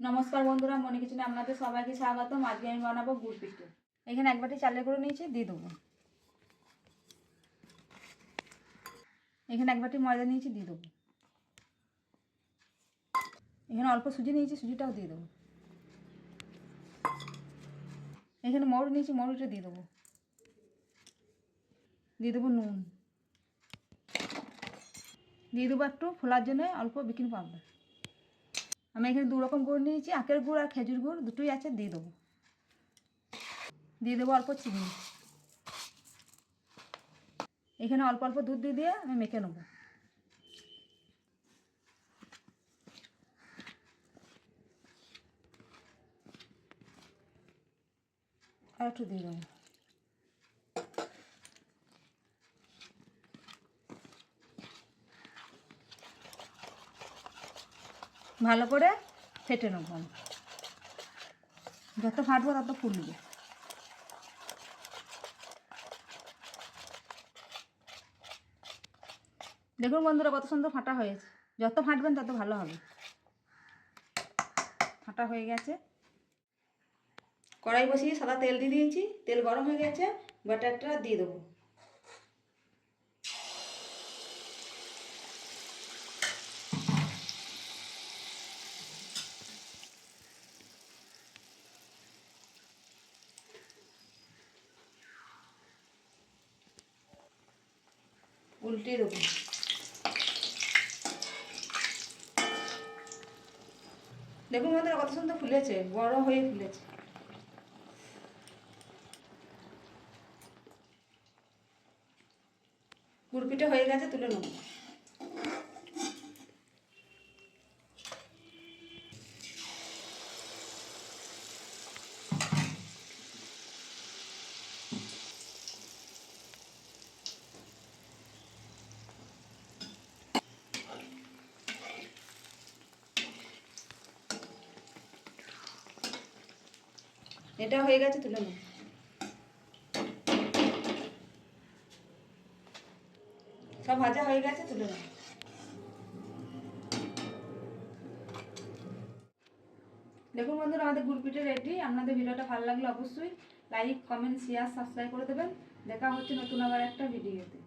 নমস্কার বন্ধুরা মনে কিছু না আপনাদের সবাইকে স্বাগতম। আজকে আমি বানাবো গুড় পিঠে। এখানে এক বাটি চালের গুঁড়ো নিয়েছি, দিয়ে দেবো। এখানে এক বাটি ময়দা নিয়েছি, দিয়ে দেবো। এখানে অল্প সুজি নিয়েছি, সুজিটাও দিয়ে দেবো। এখানে মৌরি নিয়েছি, মৌরিটা দিয়ে দেবো। দিয়ে দেবো নুন। দিয়ে দেবো একটু ফোলার জন্য অল্প বেকিং পাউডার। আমি এখানে দু রকম গুড় নিয়েছি, আখের গুড় আর খেজুর গুড়, দুটোই আছে, দিয়ে দেবো। দিয়ে দেবো অল্প চিনি। এখানে অল্প অল্প দুধ দিয়ে দিয়ে আমি মেখে নেব। আর একটু দিয়ে দেবো। ভালো করে ফেটে নেব যত ফাটবো তত ফুলবে। দেখুন বন্ধুরা, কত সুন্দর ফাটা হয়েছে। যত ফাটবেন তত ভালো হবে। ফাটা হয়ে গেছে। কড়াই বসিয়ে সাদা তেল দিয়ে দিয়েছি। তেল গরম হয়ে গেছে। বাটারটা দিয়ে দেবো। উল্টে দেবো। দেখুন আমাদের কত সুন্দর ফুলেছে, বড় হয়ে ফুলেছে। কুরপিটা হয়ে গেছে, তুলে নেব। এটা হয়ে গেছে, তুলে নেব সব ভাজা হয়ে গেছে, তুলে নেব দেখুন বন্ধুরা, আমাদের গুড় পিঠে রেডি। আপনাদের ভিডিওটা ভালো লাগলে অবশ্যই লাইক, কমেন্ট শেয়ার সাবস্ক্রাইব করে দেবেন। দেখা হচ্ছে নতুন আবার একটা ভিডিওতে।